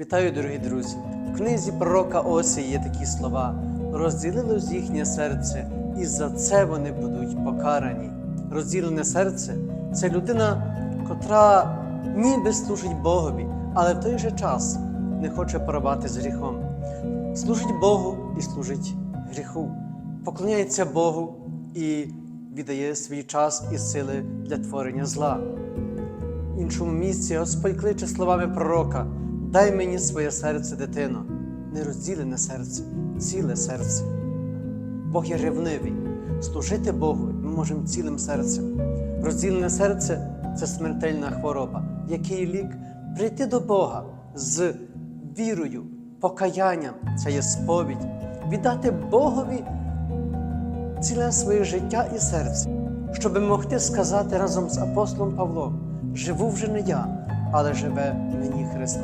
Вітаю, дорогі друзі! В книзі пророка Осії є такі слова: розділилось їхнє серце, і за це вони будуть покарані. Розділене серце це людина, котра ніби служить Богові, але в той же час не хоче порвати з гріхом. Служить Богу і служить гріху, поклоняється Богу і віддає свій час і сили для творення зла. В іншому місці Господь кличе словами пророка: Дай мені своє серце, дитино, нерозділене серце, ціле серце. Бог є ревнивий. Служити Богу ми можемо цілим серцем. Розділене серце це смертельна хвороба. Який лік прийти до Бога з вірою, покаянням це є сповідь, віддати Богові ціле своє життя і серце, щоби могти сказати разом з апостолом Павлом: живу вже не я, але живе мені Христос.